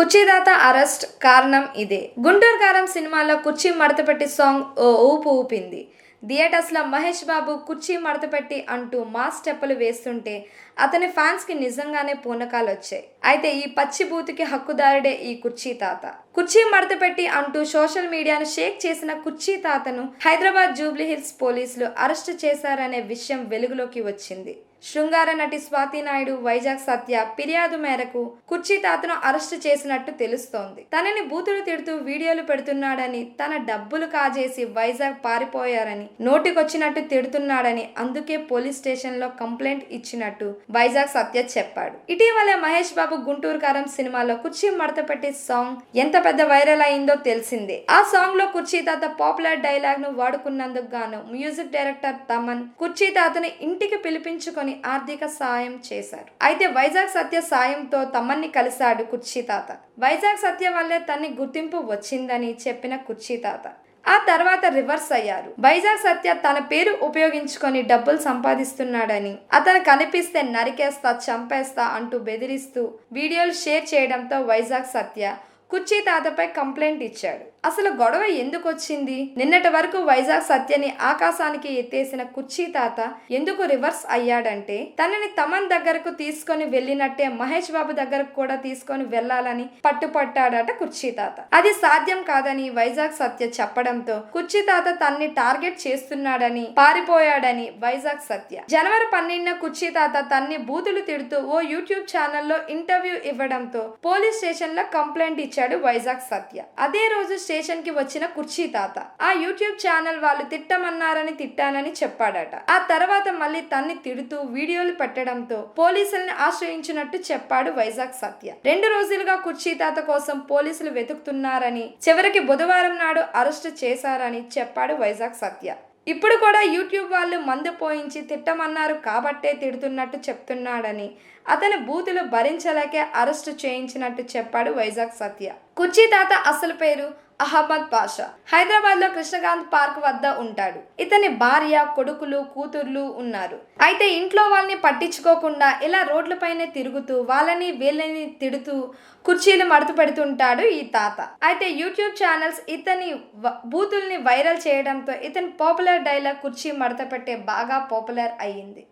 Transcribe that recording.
కుర్చీదాత arrest కారణం ఇదే. గుంటూరు కారం సినిమాలో కుర్చీ మడతపెట్టి సాంగ్ ఓ ఊపు ఊపింది. థియేటర్స్లో మహేష్ బాబు కుర్చీ మడతపెట్టి అంటూ మాస్ స్టెప్పులు వేస్తుంటే అతని ఫ్యాన్స్కి నిజంగానే పూనకాలు వచ్చాయి అయితే ఈ పచ్చి బూతికి హక్కుదారుడే ఈ కుర్చీ తాత కుర్చీ మడతపెట్టి అంటూ సోషల్ మీడియాను షేక్ చేసిన కుర్చీ తాతను హైదరాబాద్ జూబ్లీ హిల్స్ పోలీసులు అరెస్టు చేశారనే విషయం వెలుగులోకి వచ్చింది. శృంగార నటి స్వాతి నాయుడు వైజాగ్ సత్య ఫిర్యాదు మేరకు కుర్చీ తాతను అరెస్టు చేసినట్టు తెలుస్తోంది. తనని బూతులు తిడుతూ వీడియోలు పెడుతున్నాడని తన డబ్బులు కాజేసి వైజాగ్ పారిపోయారని నోటికొచ్చినట్టు తిడుతున్నాడని అందుకే పోలీస్ స్టేషన్లో కంప్లైంట్ ఇచ్చినట్టు వైజాగ్ సత్య చెప్పాడు. ఇటీవలే మహేష్ బాబు గుంటూరు కారం సినిమాలో కుర్చీ మడతపెట్టి సాంగ్ ఎంత పెద్ద వైరల్ అయిందో తెలిసిందే. ఆ సాంగ్లో కుర్చీ తాత పాపులర్ డైలాగ్ను వాడుకున్నందుకు గాను మ్యూజిక్ డైరెక్టర్ తమన్ కుర్చీ తాతని ఇంటికి పిలిపించుకొని ఆర్థిక సాయం చేశారు. అయితే వైజాగ్ సత్య సాయంతో తమన్ని కలిశాడు కుర్చీ తాత. వైజాగ్ సత్య వల్లే తన్ని గుర్తింపు వచ్చిందని చెప్పిన కుర్చీ తాత. ఆ తర్వాత రివర్స్ అయ్యారు. వైజాగ్ సత్య తన పేరు ఉపయోగించుకొని డబ్బులు సంపాదిస్తున్నాడని అతను కనిపిస్తే నరికేస్తా చంపేస్తా అంటూ బెదిరిస్తూ వీడియోలు షేర్ చేయడంతో వైజాగ్ సత్య కుర్చీ తాతపై కంప్లైంట్ ఇచ్చాడు. అసలు గొడవ ఎందుకు వచ్చింది నిన్నటి వరకు వైజాగ్ సత్యని ఆకాశానికి ఎత్తేసిన కుర్చీ తాత ఎందుకు రివర్స్ అయ్యాడంటే తనని తమన్ దగ్గరకు తీసుకొని వెళ్ళినట్టే మహేష్ బాబు దగ్గరకు కూడా తీసుకొని వెళ్ళాలని పట్టుపట్టాడట కుర్చీ తాత. అది సాధ్యం కాదని వైజాగ్ సత్య చెప్పడంతో కుర్చీ తాత తన్ని టార్గెట్ చేస్తున్నాడని పారిపోయాడని వైజాగ్ సత్య. జనవరి పన్నెండున కుర్చీ తాత తన్ని బూతులు తిడుతూ ఓ యూట్యూబ్ ఛానల్లో ఇంటర్వ్యూ ఇవ్వడంతో పోలీస్ స్టేషన్లో కంప్లైంట్ ఇచ్చాడు వైజాగ్ సత్య. అదే రోజు స్టేషన్కి వచ్చిన కుర్చీ తాత. ఆ యూట్యూబ్ ఛానల్ వాళ్ళు తిట్టమన్నారని తిట్టానని చెప్పాడట. ఆ తర్వాత మళ్ళీ తన్ని తిడుతూ వీడియోలు పెట్టడంతో పోలీసుల్ని ఆశ్రయించినట్టు చెప్పాడు వైజాగ్ సత్య. రెండు రోజులుగా కుర్చీ తాత కోసం పోలీసులు వెతుకుతున్నారని చివరికి బుధవారం నాడు అరెస్టు చేశారని చెప్పాడు వైజాగ్ సత్య. ఇప్పుడు కూడా యూట్యూబ్ వాళ్ళు మందు పోయించి తిట్టమన్నారు కాబట్టే తిడుతున్నట్టు చెప్తున్నాడని అతని బూతులు భరించలేకే అరెస్టు చేయించినట్టు చెప్పాడు వైజాగ్ సత్య. కుర్చీ తాత అసలు పేరు అహ్మద్ పాషా హైదరాబాద్లో కృష్ణకాంత్ పార్క్ వద్ద ఉంటాడు. ఇతని భార్య కొడుకులు కూతుర్లు ఉన్నారు. అయితే ఇంట్లో వాళ్ళని పట్టించుకోకుండా ఇలా రోడ్లపైనే తిరుగుతూ వాళ్ళని వీళ్ళని తిడుతూ కుర్చీలు మడత పెడుతుంటాడు ఈ తాత. అయితే యూట్యూబ్ ఛానల్స్ ఇతని బూతుల్ని వైరల్ చేయడంతో ఇతని పాపులర్ డైలాగ్ కుర్చీ మడత పెట్టే బాగా పాపులర్ అయ్యింది.